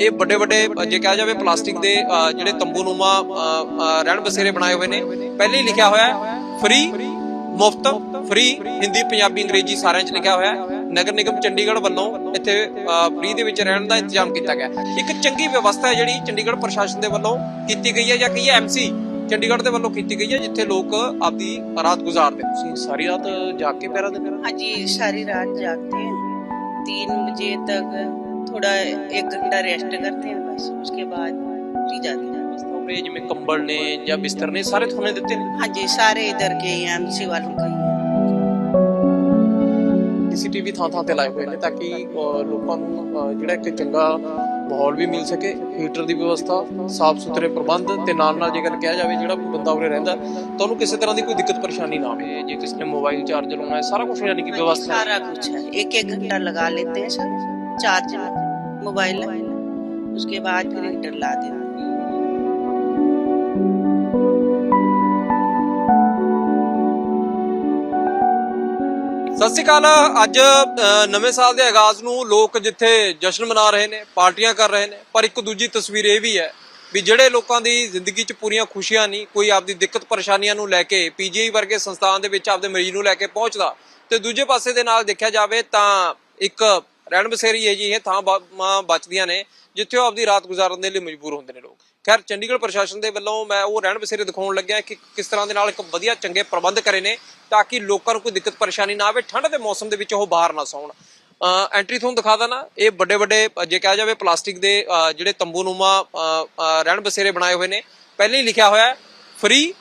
ਇਹ ਵੱਡੇ ਵੱਡੇ ਜੇ ਕਿਹਾ ਜਾਵੇ ਪਲਾਸਟਿਕ ਦੇ ਜਿਹੜੇ ਤੰਬੂਨੁਮਾ ਰਹਿਣ ਬਸੇਰੇ ਬਣਾਏ ਹੋਏ ਨੇ। ਪਹਿਲੇ ਹੀ ਲਿਖਿਆ ਹੋਇਆ ਹੈ ਫ੍ਰੀ ਮੁਫਤ ਫ੍ਰੀ ਹਿੰਦੀ ਪੰਜਾਬੀ ਅੰਗਰੇਜ਼ੀ ਸਾਰਿਆਂ 'ਚ ਲਿਖਿਆ ਹੋਇਆ ਹੈ। ਨਗਰ ਨਿਗਮ ਚੰਡੀਗੜ੍ਹ ਵੱਲੋਂ ਇੱਥੇ ਫ੍ਰੀ ਦੇ ਵਿੱਚ ਰਹਿਣ ਦਾ ਇੰਤਜ਼ਾਮ ਕੀਤਾ ਗਿਆ ਇੱਕ ਚੰਗੀ ਵਿਵਸਥਾ ਜਿਹੜੀ ਚੰਡੀਗੜ੍ਹ ਪ੍ਰਸ਼ਾਸਨ ਦੇ ਵੱਲੋਂ ਕੀਤੀ ਗਈ ਹੈ ਜਾਂ ਕਹੀਏ ਐਮਸੀ ਚੰਡੀਗੜ੍ਹ ਦੇ ਵੱਲੋਂ ਕੀਤੀ ਗਈ ਹੈ ਜਿੱਥੇ ਲੋਕ ਆਪਦੀ ਰਾਤ ਗੁਜ਼ਾਰਦੇ ਤੁਸੀਂ ਸਾਰੀ ਰਾਤ ਜਾ ਕੇ ਪੈਰਾ ਦਿੰਦੇ ਹਾਂਜੀ ਸਾਰੀ ਰਾਤ ਜਾਗਦੇ ਹਾਂ। 3 ਵਜੇ ਤੱਕ थोड़ा एक घंटा रेस्ट करते हैं बस उसके बाद उठी जाते हैं ਉਰੇ ਜਿਵੇਂ ਕੰਬਲ ਨੇ ਜਾਂ ਬਿਸਤਰ ਨੇ ਸਾਰੇ ਤੁਹਾਨੂੰ ਦਿੱਤੇ ਨੇ हाँ जी सारे इधर के ही एमसी वालों का ही है ਸੀਸੀਟੀਵੀ ਥਾਂ ਥਾਂ ਤੇ ਲਾਏ ਹੋਏ ਨੇ ਤਾਂ ਕਿ ਅਹ, ਲੋਕਾਂ ਨੂੰ ਅਹ, ਜਿਹੜਾ ਇੱਕ ਚੰਗਾ ਮਾਹੌਲ ਵੀ ਮਿਲ ਸਕੇ ਹੀਟਰ ਦੀ ਵਿਵਸਥਾ ਸਾਫ਼ ਸੁਥਰੇ ਪ੍ਰਬੰਧ ਤੇ ਨਾਲ ਨਾਲ ਜੇ ਗੱਲ ਕਿਹਾ ਜਾਵੇ ਜਿਹੜਾ ਕੋਈ ਬੰਦਾ ਉਰੇ ਰਹਿੰਦਾ ਤਾਂ ਉਹਨੂੰ ਕਿਸੇ ਤਰ੍ਹਾਂ ਦੀ ਕੋਈ ਦਿੱਕਤ ਪਰੇਸ਼ਾਨੀ ਨਾ ਆਵੇ ਜੇ ਕਿਸੇ ਨੇ ਮੋਬਾਈਲ ਚਾਰਜ ਲਾਉਣਾ ਹੈ ਸਾਰਾ ਕੁਝ ਯਾਨੀ ਕਿ हाँ जी, ਵਿਵਸਥਾ सारा कुछ है एक एक घंटा लगा लेते हैं सब चार्ज मोबाइल उसके बाद फिर हीटर ला देते हैं ਸਤਿ ਸ਼੍ਰੀ ਅਕਾਲ ਅੱਜ ਅ, ਨਵੇਂ ਸਾਲ ਦੇ ਆਗਾਜ਼ ਨੂੰ ਲੋਕ ਜਿੱਥੇ ਜਸ਼ਨ ਮਨਾ ਰਹੇ ਨੇ ਪਾਰਟੀਆਂ ਕਰ ਰਹੇ ਨੇ ਪਰ ਇੱਕ ਦੂਜੀ ਤਸਵੀਰ ਇਹ ਵੀ ਹੈ ਵੀ ਜਿਹੜੇ ਲੋਕਾਂ ਦੀ ਜ਼ਿੰਦਗੀ 'ਚ ਪੂਰੀਆਂ ਖੁਸ਼ੀਆਂ ਨਹੀਂ ਕੋਈ ਆਪਦੀ ਦਿੱਕਤ ਪਰੇਸ਼ਾਨੀਆਂ ਨੂੰ ਲੈ ਕੇ ਪੀਜੀਆਈ ਵਰਗੇ ਸੰਸਥਾਨ ਦੇ ਵਿੱਚ ਆਪਦੇ ਮਰੀਜ਼ ਨੂੰ ਲੈ ਕੇ ਪਹੁੰਚਦਾ ਤੇ ਦੂਜੇ ਪਾਸੇ ਦੇ ਨਾਲ ਦੇਖਿਆ ਜਾਵੇ ਤਾਂ ਇੱਕ ਰਹਿਣ ਬਸੇਰੀ ਹੈ ਜੀ, ਇਹ ਥਾਂ ਬਚਦੀਆਂ ਨੇ, ਜਿੱਥੇ ਉਹ ਆਪਦੀ ਰਾਤ ਗੁਜ਼ਾਰਨ ਦੇ ਲਈ ਮਜਬੂਰ ਹੁੰਦੇ ਨੇ ਲੋਕ। ਖੈਰ, ਚੰਡੀਗੜ੍ਹ ਪ੍ਰਸ਼ਾਸਨ ਦੇ ਵੱਲੋਂ ਮੈਂ ਉਹ ਰਹਿਣ ਬਸੇਰੇ ਦਿਖਾਉਣ ਲੱਗਿਆ ਕਿ ਕਿਸ ਤਰ੍ਹਾਂ ਦੇ ਨਾਲ ਇੱਕ ਵਧੀਆ ਚੰਗੇ ਪ੍ਰਬੰਧ ਕਰੇ ਨੇ, ਤਾਂ ਕਿ ਲੋਕਾਂ ਨੂੰ ਕੋਈ ਦਿੱਕਤ ਪਰੇਸ਼ਾਨੀ ਨਾ ਆਵੇ, ਠੰਡ ਦੇ ਮੌਸਮ ਦੇ ਵਿੱਚ ਉਹ ਬਾਹਰ ਨਾ ਸੌਣ। ਐਂਟਰੀ ਤੁਹਾਨੂੰ ਦਿਖਾ ਦਣਾ ਇਹ ਵੱਡੇ ਵੱਡੇ ਜੇ ਕਿਹਾ ਜਾਵੇ ਪਲਾਸਟਿਕ ਦੇ ਜਿਹੜੇ ਤੰਬੂਨੁਮਾ ਰਹਿਣ ਬਸੇਰੇ ਬਣਾਏ ਹੋਏ ਨੇ, ਪਹਿਲੇ ਹੀ ਲਿਖਿਆ ਹੋਇਆ ਫ੍ਰੀ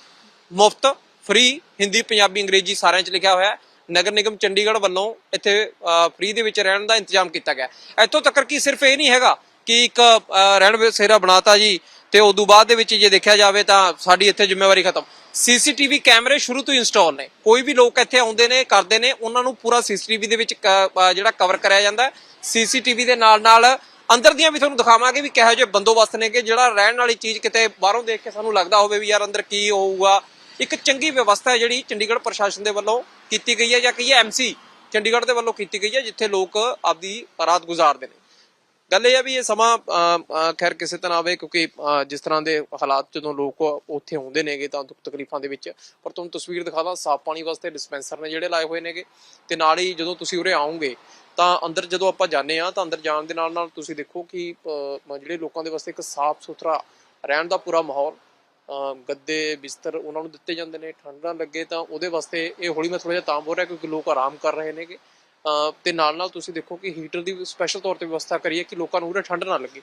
ਮੁਫਤ ਫ੍ਰੀ ਹਿੰਦੀ, ਪੰਜਾਬੀ, ਅੰਗਰੇਜ਼ੀ ਸਾਰਿਆਂ 'ਚ ਲਿਖਿਆ ਹੋਇਆ ਨਗਰ ਨਿਗਮ ਚੰਡੀਗੜ੍ਹ ਵੱਲੋਂ ਇੱਥੇ ਫ੍ਰੀ ਦੇ ਵਿੱਚ ਰਹਿਣ ਦਾ ਇੰਤਜ਼ਾਮ ਕੀਤਾ ਗਿਆ। ਇੱਥੋਂ ਤੱਕ ਕਿ ਸਿਰਫ ਇਹ ਨਹੀਂ ਹੈਗਾ ਕਿ ਇੱਕ ਅ, ਰਹਿਣ ਬਸੇਰਾ ਬਣਾਤਾ ਜੀ ਤੇ ਉਦੋਂ ਬਾਅਦ ਦੇ ਵਿੱਚ ਜੇ ਦੇਖਿਆ ਜਾਵੇ ਤਾਂ ਸਾਡੀ ਇੱਥੇ ਜ਼ਿੰਮੇਵਾਰੀ ਖਤਮ। ਸੀਸੀਟੀਵੀ ਕੈਮਰੇ ਸ਼ੁਰੂ ਤੋਂ ਇੰਸਟਾਲ ਨੇ। ਕੋਈ ਵੀ ਲੋਕ ਇੱਥੇ ਆਉਂਦੇ ਨੇ ਕਰਦੇ ਨੇ ਉਹਨਾਂ ਨੂੰ ਪੂਰਾ ਸੀਸੀਟੀਵੀ ਦੇ ਵਿੱਚ ਜਿਹੜਾ ਕਵਰ ਕਰਿਆ ਜਾਂਦਾ ਹੈ। ਸੀਸੀਟੀਵੀ ਦੇ ਨਾਲ ਨਾਲ ਅੰਦਰ ਦੀਆਂ ਵੀ ਤੁਹਾਨੂੰ ਦਿਖਾਵਾਂਗੇ ਵੀ ਕਿਹੋ ਜਿਹੇ ਬੰਦੋਬਸਤ ਨੇ ਕਿ ਜਿਹੜਾ ਰਹਿਣ ਵਾਲੀ ਚੀਜ਼ ਕਿਤੇ ਬਾਹਰੋਂ ਦੇਖ ਕੇ ਸਾਨੂੰ ਲੱਗਦਾ ਹੋਵੇ ਵੀ ਯਾਰ ਅੰਦਰ ਕੀ ਹੋਊਗਾ। ਇੱਕ ਚੰਗੀ ਵਿਵਸਥਾ ਜਿਹੜੀ ਚੰਡੀਗੜ੍ਹ ਪ੍ਰਸ਼ਾਸਨ ਦੇ ਵੱਲੋਂ ਕੀਤੀ ਗਈ ਹੈ ਜਾਂ ਕਹੀਏ ਐਮਸੀ ਚੰਡੀਗੜ੍ਹ ਦੇ ਵੱਲੋਂ ਕੀਤੀ ਗਈ ਹੈ, ਜਿੱਥੇ ਲੋਕ ਆਪਦੀ ਰਾਤ ਗੁਜ਼ਾਰਦੇ ਨੇ। ਗੱਲ ਇਹ ਆ ਵੀ ਇਹ ਸਮਾਂ ਖੈਰ ਕਿਸੇ ਤਰ੍ਹਾਂ ਆਵੇ ਕਿਉਂਕਿ ਜਿਸ ਤਰ੍ਹਾਂ ਦੇ ਹਾਲਾਤ ਜਦੋਂ ਲੋਕ ਉੱਥੇ ਆਉਂਦੇ ਨੇਗੇ ਤਾਂ ਦੁੱਖ ਤਕਲੀਫਾਂ ਦੇ ਵਿੱਚ। ਪਰ ਤੁਹਾਨੂੰ ਤਸਵੀਰ ਦਿਖਾਦਾ ਸਾਫ਼ ਪਾਣੀ ਵਾਸਤੇ ਡਿਸਪੈਂਸਰ ਨੇ ਜਿਹੜੇ ਲਾਏ ਹੋਏ ਨੇਗੇ। ਤੇ ਨਾਲ ਹੀ ਜਦੋਂ ਤੁਸੀਂ ਉਰੇ ਆਓਗੇ ਤਾਂ ਅੰਦਰ ਜਦੋਂ ਆਪਾਂ ਜਾਂਦੇ ਆ ਤਾਂ ਅੰਦਰ ਜਾਣ ਦੇ ਨਾਲ ਨਾਲ ਤੁਸੀਂ ਦੇਖੋ ਕਿ ਜਿਹੜੇ ਲੋਕਾਂ ਦੇ ਵਾਸਤੇ ਇੱਕ ਸਾਫ਼ ਸੁਥਰਾ ਰਹਿਣ ਦਾ ਪੂਰਾ ਮਾਹੌਲ ਗੱਦੇ, ਬਿਸਤਰ ਉਹਨਾਂ ਨੂੰ ਦਿੱਤੇ ਜਾਂਦੇ ਨੇ, ਠੰਡ ਨਾ ਲੱਗੇ ਤਾਂ ਉਹਦੇ ਵਾਸਤੇ ਇਹ ਹੌਲੀ ਮੈਂ ਥੋੜਾ ਜਿਹਾ ਤਾਂ ਬੋਲ ਰਿਹਾ ਕਿਉਂਕਿ ਲੋਕ ਆਰਾਮ ਕਰ ਰਹੇ ਨੇਗੇ। ਤੇ ਨਾਲ ਨਾਲ ਤੁਸੀਂ ਦੇਖੋ ਕਿ ਹੀਟਰ ਦੀ ਸਪੈਸ਼ਲ ਤੌਰ ਤੇ ਵਿਵਸਥਾ ਕਰੀਏ ਕਿ ਲੋਕਾਂ ਨੂੰ ਉਰੇ ਠੰਡ ਨਾ ਲੱਗੇ।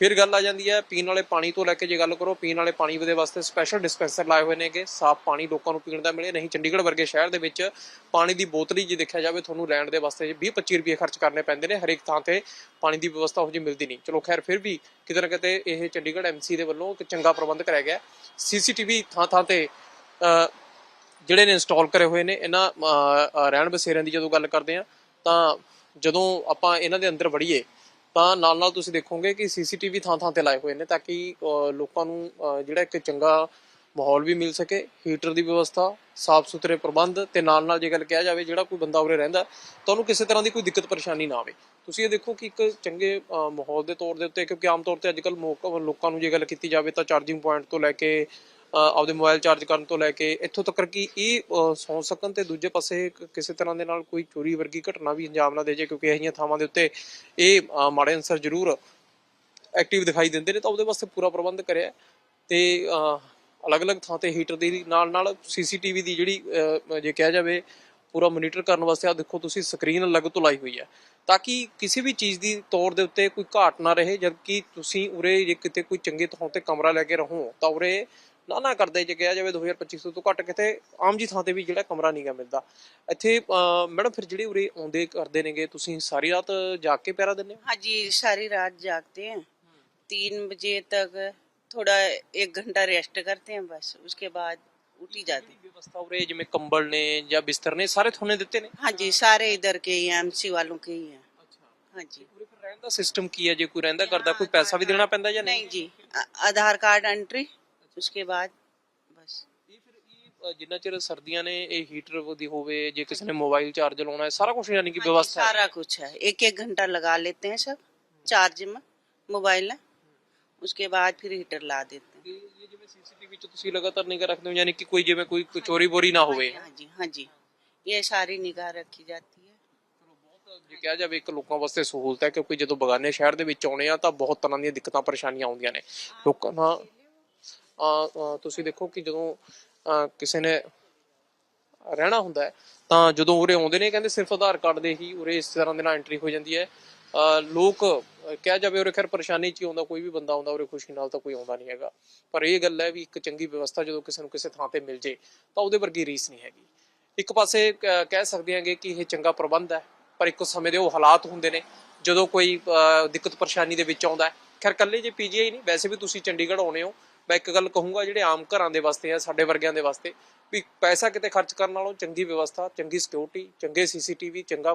ਫਿਰ ਗੱਲ ਆ ਜਾਂਦੀ ਹੈ, ਪੀਣ ਵਾਲੇ ਪਾਣੀ ਤੋਂ ਲੈ ਕੇ ਜੇ ਗੱਲ ਕਰੋ, ਪੀਣ ਵਾਲੇ ਪਾਣੀ ਦੇ ਵਾਸਤੇ ਸਪੈਸ਼ਲ ਡਿਸਪੈਂਸਰ ਲਾਏ ਹੋਏ ਨੇਗੇ। ਸਾਫ਼ ਪਾਣੀ ਲੋਕਾਂ ਨੂੰ ਪੀਣ ਦਾ ਮਿਲੇ, ਨਹੀਂ ਚੰਡੀਗੜ੍ਹ ਵਰਗੇ ਸ਼ਹਿਰ ਦੇ ਵਿੱਚ ਪਾਣੀ ਦੀ ਬੋਤਲ ਹੀ ਜੇ ਦੇਖਿਆ ਜਾਵੇ, ਤੁਹਾਨੂੰ ਲੈਣ ਦੇ ਵਾਸਤੇ 20-25 ਰੁਪਏ ਖਰਚ ਕਰਨੇ ਪੈਂਦੇ ਨੇ, ਹਰੇਕ ਥਾਂ ਤੇ ਪਾਣੀ ਦੀ ਵਿਵਸਥਾ ਉਹ ਜਿਹੀ ਮਿਲਦੀ ਨਹੀਂ। ਚਲੋ ਖੈਰ, ਫਿਰ ਵੀ ਕਿਤੇ ਨਾ ਕਿਤੇ ਇਹ ਚੰਡੀਗੜ੍ਹ ਐਮਸੀ ਦੇ ਵੱਲੋਂ ਇੱਕ ਚੰਗਾ ਪ੍ਰਬੰਧ ਕਰਿਆ ਗਿਆ। ਸੀਸੀਟੀਵੀ ਥਾਂ ਥਾਂ ਤੇ ਜਿਹੜੇ ਨੇ ਇੰਸਟਾਲ ਕਰੇ ਹੋਏ ਨੇ, ਇਹਨਾਂ ਰਹਿਣ ਬਸੇਰਿਆਂ ਦੀ ਜਦੋਂ ਗੱਲ ਕਰਦੇ ਆ ਤਾਂ ਜਦੋਂ ਆਪਾਂ ਇਹਨਾਂ ਦੇ ਅੰਦਰ ਵੜੀਏ, ਤਾਂ ਨਾਲ ਨਾਲ ਤੁਸੀਂ ਦੇਖੋਗੇ ਕਿ ਸੀਸੀਟੀਵੀ ਥਾਂ ਥਾਂ ਤੇ ਲਾਏ ਹੋਏ ਨੇ ਤਾਂ ਕਿ ਲੋਕਾਂ ਨੂੰ ਜਿਹੜਾ ਇੱਕ ਚੰਗਾ ਮਾਹੌਲ ਵੀ ਮਿਲ ਸਕੇ, ਹੀਟਰ ਦੀ ਵਿਵਸਥਾ ਸਾਫ਼ ਸੁਥਰੇ ਪ੍ਰਬੰਧ ਤੇ ਨਾਲ ਨਾਲ ਜੇ ਗੱਲ ਕਿਹਾ ਜਾਵੇ ਜਿਹੜਾ ਕੋਈ ਬੰਦਾ ਉਰੇ ਰਹਿੰਦਾ ਤਾਂ ਉਹਨੂੰ ਕਿਸੇ ਤਰ੍ਹਾਂ ਦੀ ਕੋਈ ਦਿੱਕਤ ਪਰੇਸ਼ਾਨੀ ਨਾ ਆਵੇ। ਤੁਸੀਂ ਇਹ ਦੇਖੋ ਕਿ ਇੱਕ ਚੰਗੇ ਮਾਹੌਲ ਦੇ ਤੌਰ ਦੇ ਉੱਤੇ, ਕਿਉਂਕਿ ਆਮ ਤੌਰ ਤੇ ਅੱਜਕੱਲ ਲੋਕਾਂ ਨੂੰ ਜੇ ਗੱਲ ਕੀਤੀ ਜਾਵੇ ਤਾਂ ਚਾਰਜਿੰਗ ਪੁਆਇੰਟ ਤੋਂ ਲੈ ਕੇ ਆਪਦੇ ਮੋਬਾਈਲ ਚਾਰਜ ਕਰਨ ਤੋਂ ਲੈ ਕੇ ਇੱਥੋਂ ਤੱਕ ਕਿ ਇਹ ਅ, ਸੌਂ ਸਕਣ ਤੇ ਦੂਜੇ ਪਾਸੇ ਕਿਸੇ ਤਰ੍ਹਾਂ ਦੇ ਨਾਲ ਕੋਈ ਚੋਰੀ ਵਰਗੀ ਘਟਨਾ ਵੀ ਅੰਜਾਮ ਨਾ ਦੇ ਜੇ ਕਿਉਂਕਿ ਇਹੀਆਂ ਥਾਵਾਂ ਦੇ ਉੱਤੇ ਇਹ ਮਾੜੇ ਅਨਸਰ ਜ਼ਰੂਰ ਐਕਟਿਵ ਦਿਖਾਈ ਦਿੰਦੇ ਨੇ ਤਾਂ ਉਹਦੇ ਵਾਸਤੇ ਪੂਰਾ ਪ੍ਰਬੰਧ ਕਰਿਆ ਹੈ। ਤੇ ਅਲੱਗ-ਅਲੱਗ ਥਾਂ ਤੇ ਹੀਟਰ ਦੀ ਨਾਲ ਨਾਲ ਸੀਸੀਟੀਵੀ ਦੀ ਜਿਹੜੀ ਜੇ ਕਿਹਾ ਜਾਵੇ ਪੂਰਾ ਮੋਨੀਟਰ ਕਰਨ ਵਾਸਤੇ ਆ ਦੇਖੋ ਤੁਸੀਂ ਸਕਰੀਨ ਅਲੱਗ ਤੋਂ ਲਾਈ ਹੋਈ ਹੈ ਤਾਂ ਕਿ ਕਿਸੇ ਵੀ ਚੀਜ਼ ਦੀ ਤੌਰ ਦੇ ਉੱਤੇ ਕੋਈ ਘਾਟ ਨਾ ਰਹੇ ਜਦਕਿ ਤੁਸੀਂ ਉਰੇ ਜੇ ਕਿਤੇ ਕੋਈ ਚੰਗੇ ਥਾਂ ਤੇ ਕਮਰਾ ਲੈ ਕੇ ਰਹੋ ਤਾਂ ਉਰੇ ਨਾ ਨਾ ਕਰਦੇ ਜੇ ਕਿਹਾ ਜਾਵੇ 2250 ਤੋਂ ਘੱਟ ਕਿਤੇ ਆਮ ਜੀ ਥਾਂ ਤੇ ਵੀ ਜਿਹੜਾ ਕਮਰਾ ਨਹੀਂਗਾ ਮਿਲਦਾ ਇੱਥੇ ਅ, ਮੈਡਮ ਫਿਰ ਜਿਹੜੇ ਉਰੇ ਆਉਂਦੇ ਕਰਦੇ ਨੇਗੇ ਤੁਸੀਂ ਸਾਰੀ ਰਾਤ ਜਾਗ ਕੇ ਪਹਿਰਾ ਦਿੰਦੇ ਹੋ हाँ जी सारी रात जागते हैं तीन बजे तक थोड़ा एक घंटा रेस्ट करते हैं बस उसके बाद उठी जाते हैं ਵਿਵਸਥਾ ਉਰੇ ਜਿਵੇਂ ਕੰਬਲ ਨੇ ਜਾਂ ਬਿਸਤਰ ਨੇ ਸਾਰੇ ਤੁਹਾਨੂੰ ਦਿੱਤੇ ਨੇ हाँ जी सारे इधर के ही एमसी वालों के ही हैं ਅੱਛਾ हाँ जी ਉਰੇ ਫਿਰ ਰਹਿਣ ਦਾ ਸਿਸਟਮ ਕੀ ਹੈ ਜੇ ਕੋਈ ਰਹਿੰਦਾ ਕਰਦਾ ਕੋਈ ਪੈਸਾ ਵੀ ਦੇਣਾ ਪੈਂਦਾ ਜਾਂ ਨਹੀਂ नहीं जी आ- आधार कार्ड एंट्री उसके बाद बस ਇਹ ਫਿਰ ਇਹ ਅ, ਜਿੰਨਾ ਚਿਰ ਸਰਦੀਆਂ ਨੇ ਇਹ ਹੀਟਰ ਦੀ ਹੋਵੇ ਜੇ ਕਿਸੇ ਨੇ ਮੋਬਾਈਲ ਚਾਰਜ ਲਾਉਣਾ ਹੈ ਸਾਰਾ ਕੁਝ ਯਾਨੀ ਕਿ हाँ जी, ਵਿਵਸਥਾ ਹੈ। सारा कुछ है एक एक घंटा लगा लेते हैं सब चार्ज में मोबाइल है उसके बाद फिर हीटर ला देते हैं ਤੇ ਇਹ ਜਿਵੇਂ ਸੀਸੀਟੀਵੀ ਚ ਤੁਸੀਂ ਲਗਾਤਾਰ ਨਿਗਾਹ ਰੱਖਦੇ ਹੋ ਯਾਨੀ ਕਿ ਕੋਈ ਜਿਵੇਂ ਕੋਈ ਕੋਈ ਚੋਰੀ ਬੋਰੀ ਨਾ ਹੋਵੇ हाँ जी हाँ जी ये सारी निगाह रखी जाती है ਚਲੋ ਬਹੁਤ ਜੇ ਕਿਹਾ ਜਾਵੇ ਇੱਕ ਲੋਕਾਂ ਵਾਸਤੇ ਸਹੂਲਤ ਹੈ ਕਿਉਂਕਿ ਜਦੋਂ ਬਗਾਨੇ ਸ਼ਹਿਰ ਦੇ ਵਿੱਚ ਆਉਣੇ ਆ ਤਾਂ ਬਹੁਤ ਤਰ੍ਹਾਂ ਦੀਆਂ ਦਿੱਕਤਾਂ ਪਰੇਸ਼ਾਨੀਆਂ ਆਉਂਦੀਆਂ ਨੇ ਲੋਕਾਂ ਨਾਲ ਆ ਤੁਸੀਂ ਦੇਖੋ ਕਿ ਜਦੋਂ ਅਹ, ਕਿਸੇ ਨੇ ਰਹਿਣਾ ਹੁੰਦਾ ਹੈ ਤਾਂ ਜਦੋਂ ਉਰੇ ਆਉਂਦੇ ਨੇ ਕਹਿੰਦੇ ਸਿਰਫ ਆਧਾਰ ਕਾਰਡ ਦੇ ਹੀ ਉਰੇ ਇਸ ਤਰ੍ਹਾਂ ਦੇ ਨਾਲ ਐਂਟਰੀ ਹੋ ਜਾਂਦੀ ਹੈ। ਲੋਕ ਅਹ, ਕਿਹਾ ਜਾਵੇ ਉਰੇ ਖੈਰ ਪਰੇਸ਼ਾਨੀ ਚ ਹੀ ਆਉਂਦਾ ਕੋਈ ਵੀ ਬੰਦਾ ਆਉਂਦਾ ਉਰੇ ਖੁਸ਼ੀ ਨਾਲ ਤਾਂ ਕੋਈ ਆਉਂਦਾ ਨਹੀਂ ਹੈਗਾ। ਪਰ ਇਹ ਗੱਲ ਹੈ ਵੀ ਇੱਕ ਚੰਗੀ ਵਿਵਸਥਾ ਜਦੋਂ ਕਿਸੇ ਨੂੰ ਕਿਸੇ ਥਾਂ ਤੇ ਮਿਲ ਜੇ ਤਾਂ ਉਹਦੇ ਵਰਗੀ ਰੀਸ ਨਹੀਂ ਹੈਗੀ। ਇੱਕ ਪਾਸੇ ਕ- ਕਹਿ ਸਕਦੇ ਹਾਂਗੇ ਕਿ ਇਹ ਚੰਗਾ ਪ੍ਰਬੰਧ ਹੈ ਪਰ ਇੱਕੋ ਸਮੇਂ ਦੇ ਉਹ ਹਾਲਾਤ ਹੁੰਦੇ ਨੇ ਜਦੋਂ ਕੋਈ ਅਹ, ਦਿੱਕਤ ਪਰੇਸ਼ਾਨੀ ਦੇ ਵਿੱਚ ਆਉਂਦਾ ਹੈ। ਖੈਰ ਕੱਲੇ ਜੇ ਪੀਜੀਆਈ ਨਹੀਂ ਵੈਸੇ ਵੀ ਤੁਸੀਂ ਚੰਡੀਗੜ੍ਹ ਆਉਣੇ ਹੋ ਮੈਂ ਇੱਕ ਗੱਲ ਕਹੂੰਗਾ, ਜਿਹੜੇ ਆਮ ਘਰਾਂ ਦੇ ਵਾਸਤੇ ਆ ਸਾਡੇ ਵਰਗਿਆਂ ਦੇ ਵਾਸਤੇ, ਵੀ ਪੈਸਾ ਕਿਤੇ ਖਰਚ ਕਰਨ ਨਾਲੋਂ ਚੰਗੀ ਵਿਵਸਥਾ, ਚੰਗੀ ਸਿਕਿਉਰਿਟੀ ਚੰਗੇ ਸੀਸੀਟੀਵੀ ਚੰਗਾ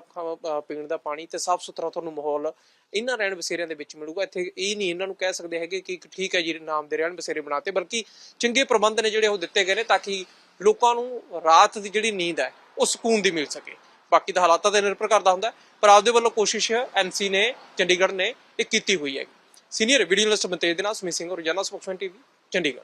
ਪੀਣ ਦਾ ਪਾਣੀ ਤੇ ਸਾਫ਼ ਸੁਥਰਾ ਤੁਹਾਨੂੰ ਮਾਹੌਲ ਇਹਨਾਂ ਰਹਿਣ ਬਸੇਰਿਆਂ ਦੇ ਵਿੱਚ ਮਿਲੂਗਾ। ਇੱਥੇ ਇਹ ਨਹੀਂ ਇਹਨਾਂ ਨੂੰ ਕਹਿ ਸਕਦੇ ਹੈਗੇ ਕਿ ਠੀਕ ਹੈ ਜੀ, ਨਾਮ ਦੇ ਰਹਿਣ ਬਸੇਰੇ ਬਣਾਤੇ, ਬਲਕਿ ਚੰਗੇ ਪ੍ਰਬੰਧ ਨੇ ਜਿਹੜੇ ਉਹ ਦਿੱਤੇ ਗਏ ਨੇ ਤਾਂ ਕਿ ਲੋਕਾਂ ਨੂੰ ਰਾਤ ਦੀ ਜਿਹੜੀ ਨੀਂਦ ਹੈ, ਉਹ ਸਕੂਨ ਦੀ ਮਿਲ ਸਕੇ। ਬਾਕੀ ਤਾਂ ਹਾਲਾਤਾਂ ਤੇ ਨਿਰਭਰ ਕਰਦਾ ਹੁੰਦਾ ਪਰ ਆਪਦੇ ਵੱਲੋਂ ਕੋਸ਼ਿਸ਼ ਐਮਸੀ ਨੇ, ਚੰਡੀਗੜ੍ਹ ਨੇ, ਇਹ ਕੀਤੀ ਹੋਈ ਹੈ। ਸੀਨੀਅਰ ਵੀਡੀਓ ਜਰਨਲਿਸਟ ਮਨਤੇਜ ਦੇ ਨਾਲ ਸਮੀਤ ਸਿੰਘ ਰੋਜ਼ਾਨਾ ਸਪੋਕਸਮੈਨ ਟੀਵੀ। ਚੰਡੀਗੜ੍ਹ